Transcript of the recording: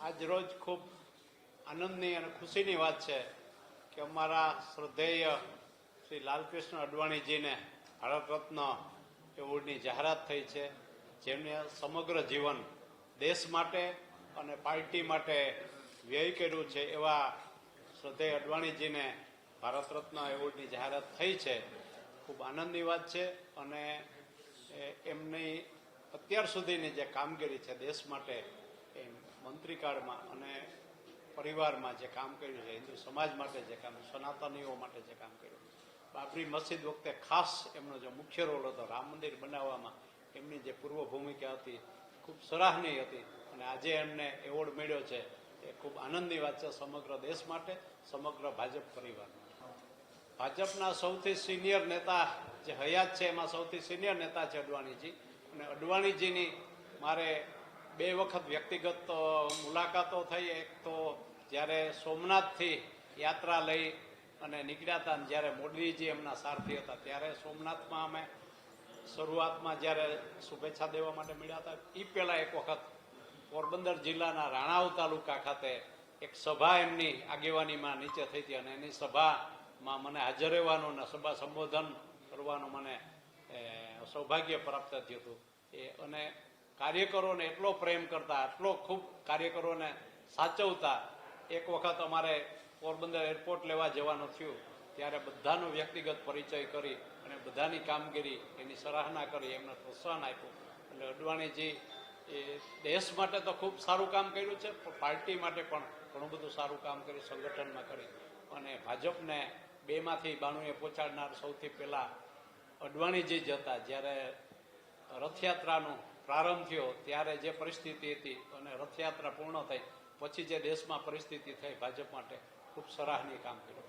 આજ રોજ ખૂબ આનંદની અને ખુશીની વાત છે કે અમારા શ્રદ્ધેય શ્રી લાલકૃષ્ણ અડવાણીજીને ભારત રત્ન એવોર્ડની જાહેરાત થઈ છે, જેમને સમગ્ર જીવન દેશ માટે અને પાર્ટી માટે વ્યય કર્યું છે, એવા શ્રદ્ધેય અડવાણીજીને ભારત રત્ન એવોર્ડની જાહેરાત થઈ છે. ખૂબ આનંદની વાત છે અને એમની અત્યાર સુધીની જે કામગીરી છે દેશ માટે, એ મંત્રીકાળમાં અને પરિવારમાં જે કામ કર્યું છે, હિન્દુ સમાજ માટે જે કામ, સનાતનીઓ માટે જે કામ કર્યું. બાબરી મસ્જિદ વખતે ખાસ એમનો જે મુખ્ય રોલ હતો, રામ મંદિર બનાવવામાં એમની જે પૂર્વ ભૂમિકા હતી, ખૂબ સરાહનીય હતી અને આજે એમને એવોર્ડ મળ્યો છે. એ ખૂબ આનંદની વાત છે સમગ્ર દેશ માટે, સમગ્ર ભાજપ પરિવાર ભાજપના સૌથી સિનિયર નેતા જે હયાત છે, એમાં સૌથી સિનિયર નેતા છે અડવાણીજી. અને અડવાણીજીની મારે બે વખત વ્યક્તિગત મુલાકાતો થઈ. એક તો જ્યારે સોમનાથથી યાત્રા લઈ અને નીકળ્યા હતા જ્યારે મોદીજી એમના સારથી હતા, ત્યારે સોમનાથમાં અમે શરૂઆતમાં જ્યારે શુભેચ્છા દેવા માટે મળ્યા હતા એ પહેલાં એક વખત પોરબંદર જિલ્લાના રાણાવ તાલુકા ખાતે એક સભા એમની આગેવાનીમાં નીચે થઈ હતી અને એની સભામાં મને હાજર રહેવાનું અને સભા સંબોધન કરવાનું મને સૌભાગ્ય પ્રાપ્ત થયું હતું. એ, અને કાર્યકરોને એટલો પ્રેમ કરતા એટલો ખૂબ કાર્યકરોને સાચવતા, એક વખત અમારે પોરબંદર એરપોર્ટ લેવા જવાનું થયું, ત્યારે બધાનો વ્યક્તિગત પરિચય કરી અને બધાની કામગીરી એની સરાહના કરી, એમને પ્રોત્સાહન આપ્યું. એટલે અડવાણીજી, એ દેશ માટે તો ખૂબ સારું કામ કર્યું છે પાર્ટી માટે પણ ઘણું બધું સારું કામ કર્યું સંગઠનમાં કરી. અને ભાજપને બેમાંથી બાણુએ પહોંચાડનાર સૌથી પહેલાં અડવાણીજી જ હતા, જ્યારે રથયાત્રાનો પ્રારંભ થયો, ત્યારે જે પરિસ્થિતિ હતી અને રથયાત્રા પૂર્ણ થઈ, પછી જે દેશમાં પરિસ્થિતિ થઈ ભાજપ માટે, ખૂબ સરાહનીય કામ કર્યું.